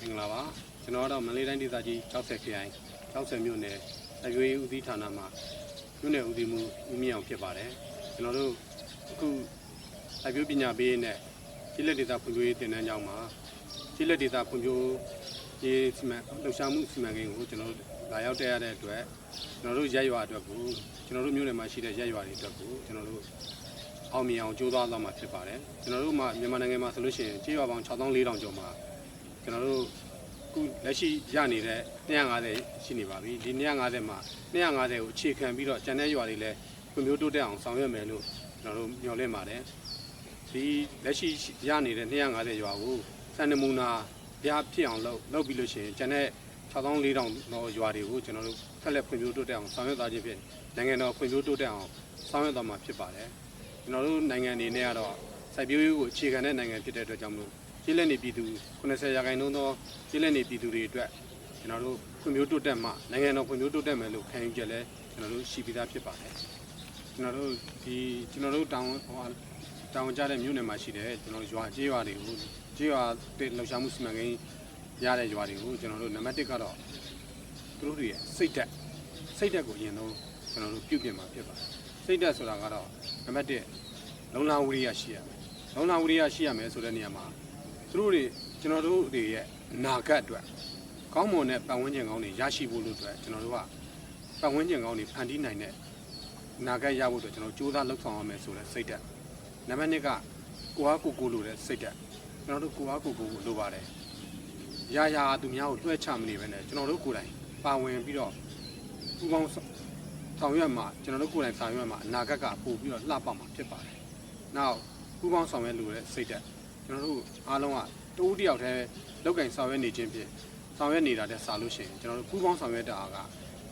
မင်္ဂလာပါကျွန်တော်ကတော့မန္တလေးတိုင်းဒေသကြီး60ခရိုင်60မြို့နယ်အရွေးဦးစီးဌာနမှာမြို့နယ်ဦးစီးမှုဦးမြင့်အောင်ဖြစ်ပါတယ်ကျွန်တော်တို့အခုအပြုပညာပေးနဲ့ကြီးလက်ဒေသဖွံ့ဖြိုးရေးတင်နန်းကျောင်းမှာကြီးလက်ဒေသဖွံ့ဖြိုးရေးစီမံလှူရှာမှုစီမံကိန်းကိုကျွန်တော်တို့လာရောက်တက်ရတဲ့အတွက်ကျွန်တော်တို့ရက်ရွာအတွက်ကိုကျွန်တော်တို့မြို့နယ်မှာရှိတဲ့ရက်ရွာတွေအတွက်ကိုကျွန်တော်တို့အောင်မြင်အောင်ကြိုးစားသွားမှာဖြစ်ပါတယ်ကျွန်တော်တို့မှာမြန်မာနိုင်ငံမှာဆိုလို့ရှိရင်ကြေးရွာပေါင်း6400ကျော်မှာ ကျွန်တော်တို့အခုလက်ရှိရနေတဲ့250ရှိနေပါပြီဒီ250မှာ250ကိုအခြေခံပြီးတော့ကျန်တဲ့ရွာတွေလည်းဖွံ့ဖြိုးတိုးတက်အောင်ဆောင်ရွက်မယ်လို့ကျွန်တော်တို့မျှော်လင့်ပါတယ်ဒီလက်ရှိရနေတဲ့250ရွာကိုစံနမူနာပြဖြစ်အောင်လုပ်လုပ်ပြီးလို့ရှိရင်ကျန်တဲ့6400တော့ရွာတွေကိုကျွန်တော်တို့ဖက်လက်ဖွံ့ဖြိုးတိုးတက်အောင်ဆောင်ရွက်သွားခြင်းဖြင့်နိုင်ငံတော်ဖွံ့ဖြိုးတိုးတက်အောင်ဆောင်ရွက်သွားမှာဖြစ်ပါတယ်ကျွန်တော်တို့နိုင်ငံအနေနဲ့ကတော့စိုက်ပျိုးရေးကိုအခြေခံတဲ့နိုင်ငံဖြစ်တဲ့အတွက်ကြောင့်မ လို့ကျေးလက်နေပြည်သူ90ရာခိုင်နှုန်းသောကျေးလက်နေပြည်သူတွေအတွက်ကျွန်တော်တို့ဖွံ့ဖြိုးတိုးတက်မှနိုင်ငံတော်ဖွံ့ဖြိုးတိုးတက်မယ်လို့ခံယူချက်လဲကျွန်တော်တို့ရှိပြီးသားဖြစ်ပါတယ်ကျွန်တော်တို့ဒီကျွန်တော်တို့တောင်းဟိုတောင်းကြတဲ့မြို့နယ်မှာရှိတဲ့ကျွန်တော်တို့ရွာကျေးရွာတွေကိုကျေးရွာတဲ့လှူရှာမှုစီမံကိန်းရတဲ့ရွာတွေကိုကျွန်တော်တို့နံပါတ်1ကတော့သူတို့တွေရဲ့စိတ်တက်စိတ်တက်ကိုအရင်ဆုံးကျွန်တော်တို့ပြုပြင်မှာဖြစ်ပါတယ်စိတ်တက်ဆိုတာကတော့နံပါတ်1လုံလဝိရိယရှိရမယ်။လုံလဝိရိယရှိရမယ်ဆိုတဲ့နေရာမှာ သူတို့တွေကျွန်တော်တို့တွေရဲ့အနာဂတ်အတွက်ကောင်းမွန်တဲ့ပတ်ဝန်းကျင်ကောင်းတွေရရှိဖို့လို့အတွက်ကျွန်တော်တို့ကပတ်ဝန်းကျင်ကောင်းတွေဖန်တီးနိုင်တဲ့အနာဂတ်ရဖို့အတွက်ကျွန်တော်ကြိုးစားလှုပ်ဆောင်ရမယ်ဆိုတဲ့စိတ်ဓာတ်။နံပါတ်2ကကိုအားကိုကိုလိုတဲ့စိတ်ဓာတ်။ကျွန်တော်တို့ကိုအားကိုကိုကိုလိုပါတယ်။ရာရာသူများကိုတွဲချမနေပဲနဲ့ကျွန်တော်တို့ကိုယ်တိုင်ပါဝင်ပြီးတော့ပူပေါင်းဆောင်ရွက်မှာကျွန်တော်တို့ကိုယ်တိုင်ဆောင်ရွက်မှာအနာဂတ်ကပို့ပြီးတော့လှပမှာဖြစ်ပါတယ်။နောက်ပူပေါင်းဆောင်ရွက်လို့တဲ့စိတ်ဓာတ် ကျွန်တော်တို့အားလုံးကတူးတယောက်တည်းလောက်ကင်ဆောင်ရွက်နေခြင်းဖြင့်ဆောင်ရွက်နေတာတဲ့စာလို့ရှိရင်ကျွန်တော်တို့ပူးပေါင်းဆောင်ရွက်တာက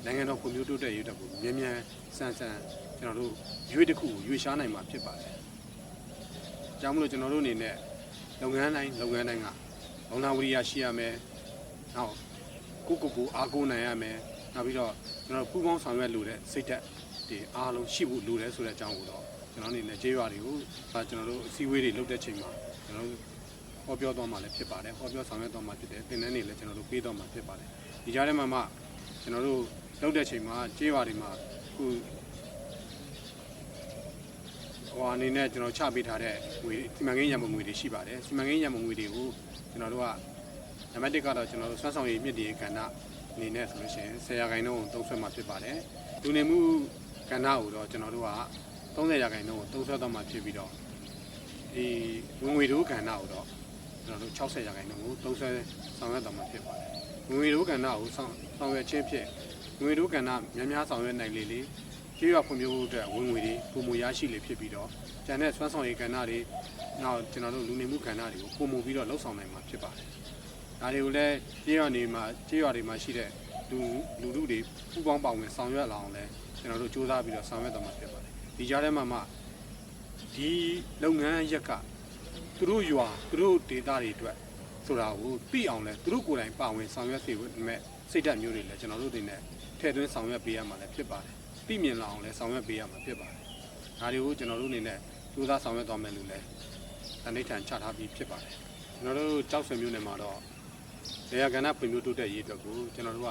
နိုင်ငံတော်ကွန်မြူတိုတက်ရေးတက်ကိုမြန်မြန်ဆန်ဆန်ကျွန်တော်တို့ရွေးတစ်ခုကိုရွေးရှားနိုင်မှာဖြစ်ပါတယ်။ကြောင့်မလို့ကျွန်တော်တို့အနေနဲ့လုပ်ငန်းတိုင်းလုပ်ငန်းတိုင်းကလုံနာဝရိယရှိရမယ်။နောက်ကိုကိုကိုအားကိုးနိုင်ရမယ်။နောက်ပြီးတော့ကျွန်တော်ပူးပေါင်းဆောင်ရွက်လို့တဲ့စိတ်ဓာတ်ဒီအားလုံးရှိဖို့လိုတယ်ဆိုတဲ့အကြောင်းကိုတော့ ကျွန်တော်အနေနဲ့ကျေးရွာတွေကိုဒါကျွန်တော်တို့အစည်းအဝေးတွေလုပ်တဲ့ချိန်မှာကျွန်တော်တို့ဟောပြောသွားမှာလည်းဖြစ်ပါတယ်ဟောပြောဆောင်ရွက်သွားမှာဖြစ်တယ်သင်တန်းတွေလည်းကျွန်တော်တို့ပေးသွားမှာဖြစ်ပါတယ်ဒီကြားထဲမှာမှကျွန်တော်တို့လုပ်တဲ့ချိန်မှာကျေးရွာတွေမှာအခုဟိုအနေနဲ့ကျွန်တော်ချပေးထားတဲ့ငွေစီမံကိန်းရံပုံငွေတွေရှိပါတယ်စီမံကိန်းရံပုံငွေတွေကိုကျွန်တော်တို့ကနံပါတ်1ကတော့ကျွန်တော်တို့စွမ်းဆောင်ရည်မြင့်တင်ရေးကဏ္ဍအနေနဲ့ဆိုလို့ရှိရင်10ရာခိုင်နှုန်းကိုသုံးဆွဲမှာဖြစ်ပါတယ်လူနေမှုကဏ္ဍကိုတော့ကျွန်တော်တို့က 30ရာခိုင်နှုန်းကိုသုံးဆွဲသွားမှာဖြစ်ပြီးတော့ဒီဝင်ငွေတို့ကဏ္ဍကိုတော့ကျွန်တော်တို့60ရာခိုင်နှုန်းကိုသုံးဆွဲဆောင်ရွက်သွားမှာဖြစ်ပါတယ်။ဝင်ငွေတို့ကဏ္ဍကိုဆောင်ဆောင်ရွက်ခြင်းဖြင့်ဝင်ငွေတို့ကဏ္ဍများများဆောင်ရွက်နိုင်လေလေကျေးရွာဖွံ့ဖြိုးဖို့အတွက်ဝင်ငွေတွေပုံမရရှိလေဖြစ်ပြီးတော့ကျန်တဲ့စွမ်းဆောင်ရည်ကဏ္ဍတွေနောက်ကျွန်တော်တို့လူနေမှုကဏ္ဍတွေကိုပုံမူပြီးတော့လှုပ်ဆောင်နိုင်မှာဖြစ်ပါတယ်။ဒါတွေကိုလည်းကျေးရွာနေမှာကျေးရွာတွေမှာရှိတဲ့လူလူလူတွေပူပေါင်းပါဝင်ဆောင်ရွက်လာအောင်လဲကျွန်တော်တို့စူးစမ်းပြီးတော့ဆောင်ရွက်သွားမှာဖြစ်ပါတယ်။ ဒီကြားထဲမှာမှဒီလုပ်ငန်းရက်ကသူတို့ရွာသူတို့ဒေသတွေအတွက်ဆိုတာကိုသိအောင်လဲသူတို့ကိုယ်တိုင်ပါဝင်ဆောင်ရွက်စေမဲ့စိတ်ဓာတ်မျိုးတွေလည်းကျွန်တော်တို့တွေနဲ့ထည့်သွင်းဆောင်ရွက်ပေးရမှာလည်းဖြစ်ပါတယ်သိမြင်လာအောင်လဲဆောင်ရွက်ပေးရမှာဖြစ်ပါတယ်ဒါတွေကိုကျွန်တော်တို့အနေနဲ့ကြိုးစားဆောင်ရွက်သွားမယ်လို့လည်းတဏိဌာန်ချထားပြီးဖြစ်ပါတယ်ကျွန်တော်တို့ကြောက်ဆွေမျိုးနယ်မှာတော့ ဒေယကဏ္ဍဖွံ့ဖြိုးတိုးတက်ရေးအတွက်ကိုကျွန်တော်တို့က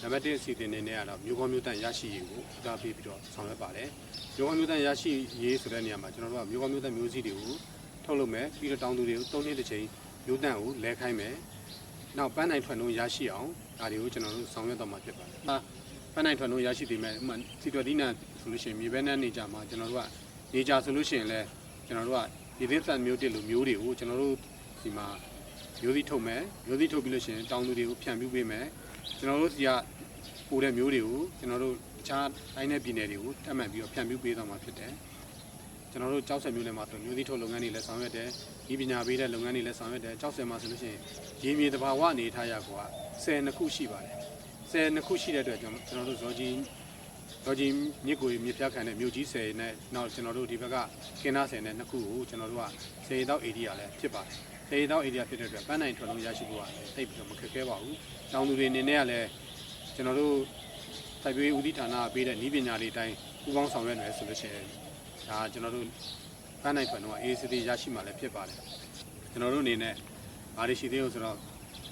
နံပါတ်1အစီအစဉ်နေနဲ့ကတော့မျိုးကောင်းမျိုးတန့်ရရှိရေးကိုဦးစားပေးပြီးတော့ဆောင်ရွက်ပါတယ်မျိုးကောင်းမျိုးသားရရှိရေးဆိုတဲ့နေရာမှာကျွန်တော်တို့ကမျိုးကောင်းမျိုးသားမျိုးစည်းတွေကိုထုတ်လုပ်မယ်ပြီးတော့တောင်းသူတွေကို၃နှစ်တစ်ချိန်မျိုးတန့်ကိုလဲခိုင်းမယ်နောက်ပန်းနိုင်ထွက်နှုန်းရရှိအောင်ဒါတွေကိုကျွန်တော်တို့ဆောင်ရွက်တော့မှာဖြစ်ပါတယ်အာပန်းနိုင်ထွက်နှုန်းရရှိသေးမယ်ဥပမာစီတော်ဒီနာဆိုလို့ရှိရင်မြေဘဲနဲ့နေကြမှာကျွန်တော်တို့ကနေကြဆိုလို့ရှိရင်လည်းကျွန်တော်တို့ကဒီသင်းဆက်မျိုးတစ်လိုမျိုးတွေကိုကျွန်တော်တို့ဒီမှာ မျိုးစည်းထုတ်မယ်မျိုးစည်းထုတ်ပြီးလို့ရှိရင်တောင်းသူတွေကိုဖြန့်ပြူးပေးမယ်ကျွန်တော်တို့စီကပို့တဲ့မျိုးတွေကိုကျွန်တော်တို့တခြားတိုင်းနယ်ပြည်နယ်တွေကိုတက်မှတ်ပြီးတော့ဖြန့်ဖြူးပေးသွားမှာဖြစ်တယ်။ကျွန်တော်တို့ကြောက်ဆက်မျိုးနယ်မှာဆိုမျိုးသီးထုတ်လုပ်ငန်းတွေလည်းဆောင်ရွက်တယ်။ဒီပညာပေးတဲ့လုပ်ငန်းတွေလည်းဆောင်ရွက်တယ်။ကြောက်ဆက်မှာဆိုလို့ရှိရင်ရေမြေတဘာဝအနေထားရကွာ10နှစ်ခုရှိပါတယ်။10နှစ်ခုရှိတဲ့အတွက်ကျွန်တော်တို့ဇော်ကြီးဇော်ကြီးမြစ်ကိုမြစ်ဖျားခံတဲ့မြို့ကြီး10နဲ့နောက်ကျွန်တော်တို့ဒီဘက်ကကင်းနာ10နဲ့နှစ်ခုကိုကျွန်တော်တို့က10တောက် area လည်းဖြစ်ပါတယ်။ 10တောက် area ဖြစ်တဲ့အတွက်ပန်းနိုင်ထွက်လုံးရရှိဖို့ကလည်းတိတ်ပြီးတော့မခက်ခဲပါဘူး။တောင်သူတွေအနေနဲ့ကလည်းကျွန်တော်တို့စိုက်ပျိုးရေးဦးစီးဌာနကပေးတဲ့ဤပညာလေးတိုင်းပူးပေါင်းဆောင်ရွက်နေဆိုလို့ရှိရင်ဒါကျွန်တော်တို့ပန်းနိုင်ဖွင့်တော့အေးစစ်သေးရရှိမှလည်းဖြစ်ပါတယ်ကျွန်တော်တို့အနေနဲ့ဘာတွေရှိသေးလို့ဆိုတော့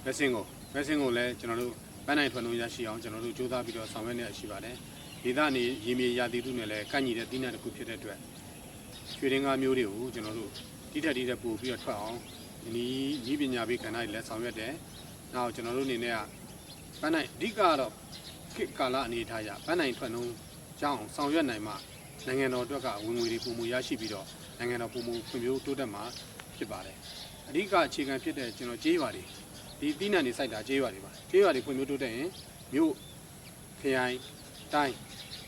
မက်ဆင်ကိုမက်ဆင်ကိုလည်းကျွန်တော်တို့ပန်းနိုင်ထွန်းလုံးရရှိအောင်ကျွန်တော်တို့စူးစမ်းပြီးတော့ဆောင်ရွက်နေရရှိပါတယ်ဒေသနေရေမြေရာသီတုနဲ့လည်းကန့်ညီတဲ့တိနတ်တစ်ခုဖြစ်တဲ့အတွက်ရွှေရင်ကားမျိုးတွေကိုကျွန်တော်တို့တိထက်တိထက်ပို့ပြီးတော့ထွက်အောင် ဒီနည်းဤပညာပေးကဏ္ဍတွေလည်းဆောင်ရွက်တယ်နောက်ကျွန်တော်တို့အနေနဲ့ကပန်းနိုင်အဓိကကတော့ခေတ်ကာလအနေအထားအရပန်းနိုင်ထွန်းလုံးကြောင်းဆောင်ရွက်နိုင်မှနိုင်ငံတော်အတွက်ကဝင်ငွေတွေပုံမူရရှိပြီးတော့နိုင်ငံတော်ပုံမူဖွံ့ဖြိုးတိုးတက်မှာဖြစ်ပါတယ်အဓိကအခြေခံဖြစ်တဲ့ကျွန်တော်ကြေးပါတွေဒီသီးနှံတွေစိုက်တာကျေးရွာတွေပါကျေးရွာတွေဖွံ့ဖြိုးတိုးတက်ရင်မြို့ခရိုင်တိုင်း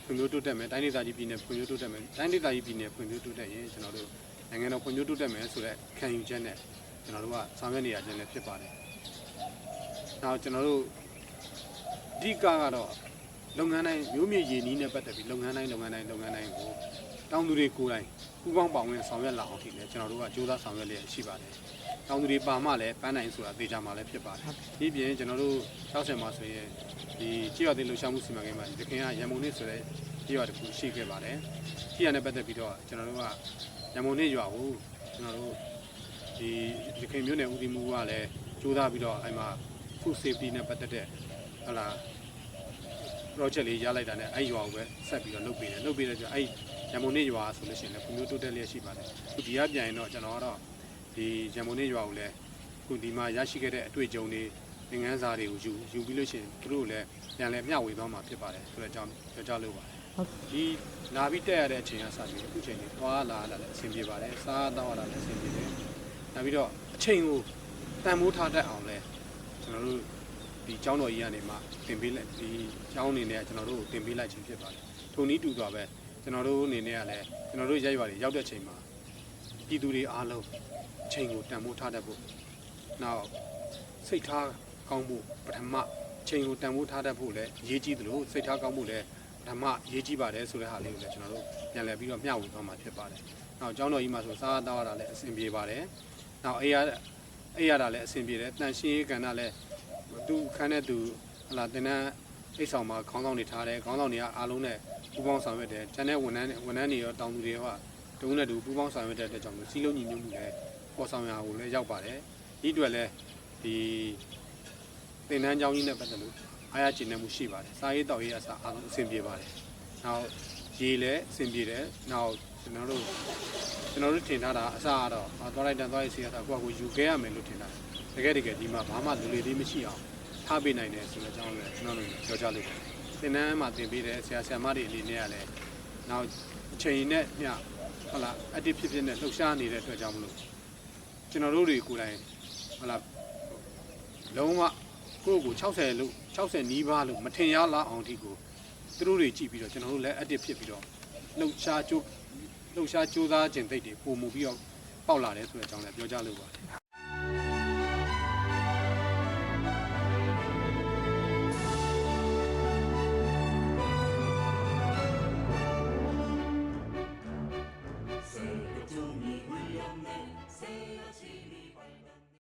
ဖွံ့ဖြိုးတိုးတက်မယ်တိုင်းဒေသကြီးပြည်နယ်ဖွံ့ဖြိုးတိုးတက်မယ်တိုင်းဒေသကြီးပြည်နယ်ဖွံ့ဖြိုးတိုးတက်ရင်ကျွန်တော်တို့နိုင်ငံတော်ဖွံ့ဖြိုးတိုးတက်မယ်ဆိုတဲ့ခံယူချက်နဲ့ ကျွန်တော်တို့ကဆောင်ရွက်နေရခြင်းလည်းဖြစ်ပါတယ်။နောက်ကျွန်တော်တို့အဓိကကတော့လုပ်ငန်းတိုင်းမျိုးမြေရည်နည်းနဲ့ပတ်သက်ပြီးလုပ်ငန်းတိုင်းလုပ်ငန်းတိုင်းလုပ်ငန်းတိုင်းကိုတောင်းသူတွေကိုယ်တိုင်ပူးပေါင်းပါဝင်ဆောင်ရွက်လာအောင်ဖြစ်တယ်ကျွန်တော်တို့ကကြိုးစားဆောင်ရွက်လျက်ရှိပါတယ်။တောင်းသူတွေပါမှလည်းပန်းနိုင်ဆိုတာသိကြမှာလည်းဖြစ်ပါတယ်။ဒီပြင်ကျွန်တော်တို့60မှာဆိုရင်ဒီကြေးရွာသေးလှူရှာမှုစီမံကိန်းမှာဒီခင်ကရန်မုံနစ်ဆိုတဲ့ကြေးရွာတစ်ခုရှိခဲ့ပါတယ်။ကြေးရွာနဲ့ပတ်သက်ပြီးတော့ကျွန်တော်တို့ကရန်မုံနစ်ရွာကိုကျွန်တော်တို့ ဒီဒီခင်မျိုးနယ်ဦးစီးမှုကလည်းကြိုးစားပြီးတော့အဲ့မှာ food safety နဲ့ပတ်သက်တဲ့ဟလာ project လေးရလိုက်တာနဲ့အဲ့ရွာကိုပဲဆက်ပြီးတော့လုပ်ပေးတယ်လုပ်ပေးတဲ့ကြောင့်အဲ့ရန်မုံနစ်ရွာဆိုလို့ရှိရင်လည်းဖွံ့ဖြိုးတိုးတက်လျက်ရှိပါတယ်။ဒီကပြန်ရင်တော့ကျွန်တော်ကတော့ဒီရန်မုံနစ်ရွာကိုလည်းခုဒီမှာရရှိခဲ့တဲ့အတွေ့အကြုံတွေသင်ခန်းစာတွေကိုယူယူပြီးလို့ရှိရင်သူတို့လည်းပြန်လဲမျှဝေသွားမှာဖြစ်ပါတယ်ဆိုတော့ကြောင်းပြောကြလို့ပါတယ်ဒီလာပြီးတက်ရတဲ့အချိန်ကစပြီးအခုချိန်ကြီးသွားလာလာလည်းအဆင်ပြေပါတယ်စားတော့လာလည်းအဆင်ပြေတယ် နောက်ပြီးတော့အချိန်ကိုတန်မိုးထားတတ်အောင်လဲကျွန်တော်တို့ဒီကျောင်းတော်ကြီးကနေမှတင်ပေးလိုက်ဒီကျောင်းအနေနဲ့ကျွန်တော်တို့ကိုတင်ပေးလိုက်ခြင်းဖြစ်ပါတယ်ထိုနည်းတူစွာပဲကျွန်တော်တို့အနေနဲ့ကလည်းကျွန်တော်တို့ရက်ရွာတွေရောက်တဲ့ချိန်မှာပြည်သူတွေအားလုံးအချိန်ကိုတန်မိုးထားတတ်ဖို့နောက်စိတ်ထားကောင်းဖို့ပထမချိန်ကိုတန်ဖိုးထားတတ်ဖို့လည်းအရေးကြီးသလိုစိတ်ထားကောင်းဖို့လည်းပထမအရေးကြီးပါတယ်ဆိုတဲ့ဟာလေးကိုလည်းကျွန်တော်တို့ပြန်လည်ပြီးတော့မျှဝေသွားမှာဖြစ်ပါတယ်။နောက်ကျောင်းတော်ကြီးမှာဆိုစားသားရတာလည်းအဆင်ပြေပါတယ်။ နောက်အေးရအေးရတာလည်းအဆင်ပြေတယ်။တန်ရှင်းရေးကဏ္ဍလည်းသူခန်းတဲ့သူဟလာတင်တန်းအိတ်ဆောင်မှာခေါင်းဆောင်တွေထားတယ်။ခေါင်းဆောင်တွေကအားလုံးနဲ့ပူးပေါင်းဆောင်ရွက်တယ်။ကျန်တဲ့ဝန်ထမ်းတွေဝန်ထမ်းတွေရောတောင်သူတွေရောတုံးနဲ့တူပူးပေါင်းဆောင်ရွက်တဲ့အတွက်ကြောင့်စီးလုံးညီညွတ်မှုလည်းပေါ်ဆောင်ရအောင်လည်းရောက်ပါတယ်။ဒီအတွက်လည်းဒီသင်တန်းကျောင်းကြီးနဲ့ပတ်သက်လို့အားရကျဉ်းနေမှုရှိပါတယ်။စားရေးတောက်ရေးအစားအားလုံးအဆင်ပြေပါတယ်။နောက်ရေလည်းအဆင်ပြေတယ်။နောက် ကျွန်တော်တို့ကျွန်တော်တို့ထင်ထားတာအစားကတော့အာသွားလိုက်တန်သွားရေးစီရတာကိုကကိုယူခဲ့ရမယ်လို့ထင်တာ။တကယ်တကယ်ဒီမှာဘာမှလူလေသေးမရှိအောင်ထားပေးနိုင်တယ်ဆိုတဲ့အကြောင်းလည်းကျွန်တော်တို့ပြောကြလို့သင်တန်းမှာသင်ပေးတဲ့ဆရာဆရာမတွေအနေနဲ့ကလည်းနောက်အချိန်နဲ့ညဟုတ်လားအတစ်ဖြစ်ဖြစ်နဲ့လှုပ်ရှားနေတဲ့အတွက်ကြောင့်မလို့ကျွန်တော်တို့တွေကိုယ်တိုင်ဟုတ်လားလုံးဝကိုယ့်ကို60လို့60နီးပါးလို့မထင်ရလောက်အောင်အထိကိုသူတို့တွေကြည့်ပြီးတော့ကျွန်တော်တို့လည်း active ဖြစ်ပြီးတော့လှုပ်ရှားကြိုး လှုပ်ရှားကြိုးစားခြင်းသိတဲ့ပုံမူပြီးတော့ပေါက်လာတယ်ဆိုတဲ့အကြောင်းလည်းပြောကြလို့ပါတယ်